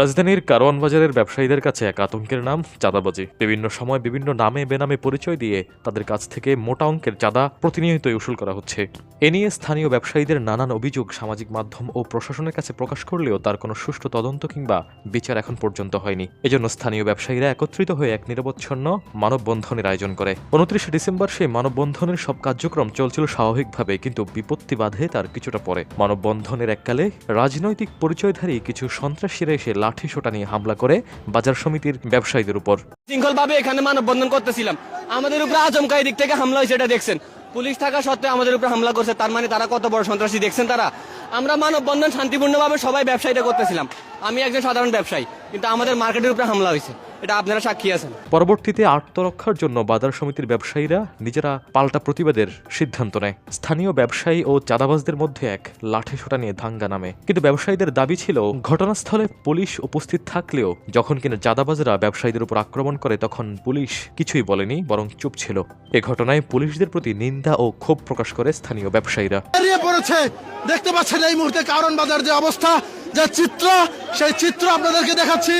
রাজধানীর কারওয়ান বাজারের ব্যবসায়ীদের কাছে এক আতঙ্কের নাম, চাঁদাবাজি। বিভিন্ন সময় বিভিন্ন নামে বেনামে পরিচয় দিয়ে তাদের কাছ থেকে মোটা অঙ্কের চাঁদা প্রতিনিয়তই উসুল করা হচ্ছে। এ নিয়ে স্থানীয় ব্যবসায়ীদের নানান অভিযোগ সামাজিক মাধ্যম ও প্রশাসনের কাছে প্রকাশ করলেও তার কোনো সুষ্ঠু তদন্ত কিংবা বিচার এখন পর্যন্ত হয়নি। এজন্য স্থানীয় ব্যবসায়ীরা একত্রিত হয়ে এক নিরবচ্ছন্ন মানববন্ধনের আয়োজন করে। উনত্রিশে ডিসেম্বর সেই মানববন্ধনের সব কার্যক্রম চলছিল স্বাভাবিকভাবে, কিন্তু বিপত্তি বাধে তার কিছুটা পরে। মানববন্ধনের এককালে রাজনৈতিক পরিচয়ধারী কিছু সন্ত্রাসীরা এসে লাঠি সোটা নিয়ে হামলা করে বাজার সমিতির ব্যবসায়ীদের উপর। শৃঙ্খলভাবে এখানে মানববন্ধন করতেছিলাম। আমাদের উপরে আচমকা দিক থেকে হামলা হয়েছে এটা দেখছেন। পুলিশ থাকা সত্ত্বেও আমাদের উপরে হামলা করছে, তার মানে তারা কত বড় সন্ত্রাসী দেখছেন তারা? আমরা মানববন্ধন শান্তিপূর্ণভাবে সবাই ব্যবসায়ীটা করতেছিলাম। আমি একজন সাধারণ ব্যবসায়ী কিন্তু আমাদের মার্কেটের উপরে হামলা হয়েছে। এটা আপনারা সাক্ষী আছেন। পরবর্তীতে আত্মরক্ষার জন্য বাজার সমিতির ব্যবসায়ীরা নিজেরা পাল্টা প্রতিবাদের সিদ্ধান্ত নেয়। স্থানীয় ব্যবসায়ী ও চাঁদাবাজদের মধ্যে এক লাঠি সোটা নিয়ে দাঙ্গা নামে। কিন্তু ব্যবসায়ীদের দাবি ছিল ঘটনাস্থলে পুলিশ উপস্থিত থাকলেও যখন কিনা চাঁদাবাজরা ব্যবসায়ীদের উপর আক্রমণ করে তখন পুলিশ কিছুই বলেনি বরং চুপ ছিল। এ ঘটনায় পুলিশদের প্রতি নিন্দা ও ক্ষোভ প্রকাশ করে স্থানীয় ব্যবসায়ীরা। দেখতে পাচ্ছেন এই মুহূর্তে কারণ বাজার যে অবস্থা যে চিত্র সেই চিত্র আপনাদেরকে দেখাচ্ছি।